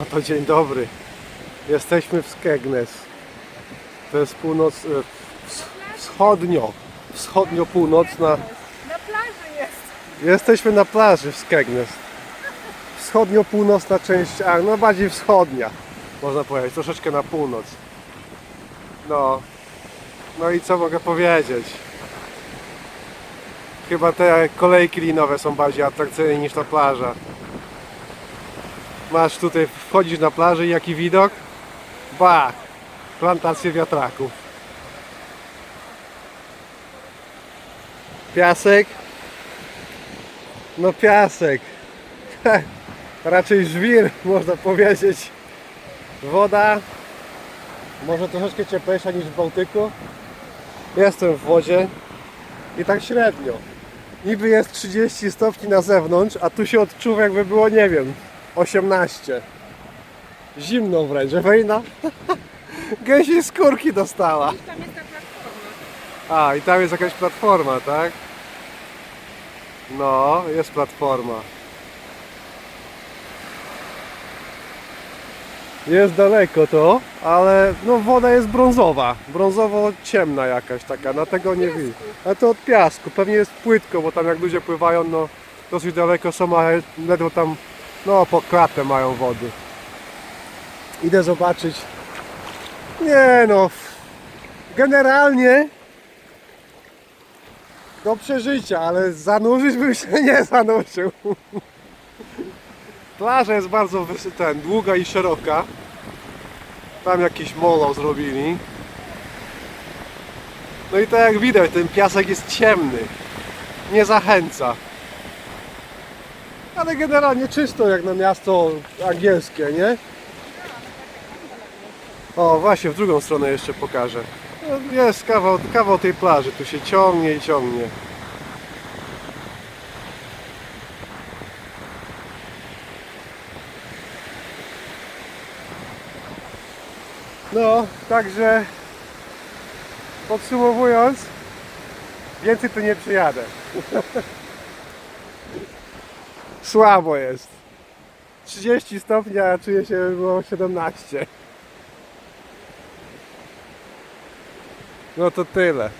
No to dzień dobry. Jesteśmy w Skegnes. To jest północ... e, ws- Wschodnio. Wschodnio-północna. Na plaży jest. Jesteśmy na plaży w Skegnes. Wschodnio-północna część, a no bardziej wschodnia. Można powiedzieć, troszeczkę na północ. No. No i co mogę powiedzieć? Chyba te kolejki linowe są bardziej atrakcyjne niż ta plaża. Masz tutaj, wchodzisz na plażę i jaki widok? Ba! Plantacje wiatraków. Piasek. No piasek. Raczej żwir, można powiedzieć. Woda. Może troszeczkę cieplejsza niż w Bałtyku. Jestem w wodzie. I tak średnio. Niby jest 30 stopni na zewnątrz, a tu się odczuwa jakby było, nie wiem, 18. Zimno wręcz. Ewelina gęsiej skórki dostała. Tam jest ta platforma. A, i tam jest jakaś platforma, tak? No, jest platforma. Jest daleko to, ale no woda jest brązowa. Brązowo ciemna jakaś taka, na tego nie widzę. A to od piasku, pewnie jest płytko, bo tam jak ludzie pływają, no dosyć daleko są, ale ledwo tam, no po klatę mają wody. Idę zobaczyć. Nie no, generalnie do przeżycia, ale zanurzyć bym się nie zanurzył. Plaża jest bardzo ten, długa i szeroka. Tam jakiś molo zrobili. No i tak jak widać, ten piasek jest ciemny. Nie zachęca. Ale generalnie czysto jak na miasto angielskie, nie? O, właśnie, w drugą stronę jeszcze pokażę. No, Jest kawał, kawał tej plaży, tu się ciągnie i ciągnie. No, także podsumowując, więcej tu nie przyjadę. Słabo jest. 30 stopni, a czuję się było 17. No to tyle.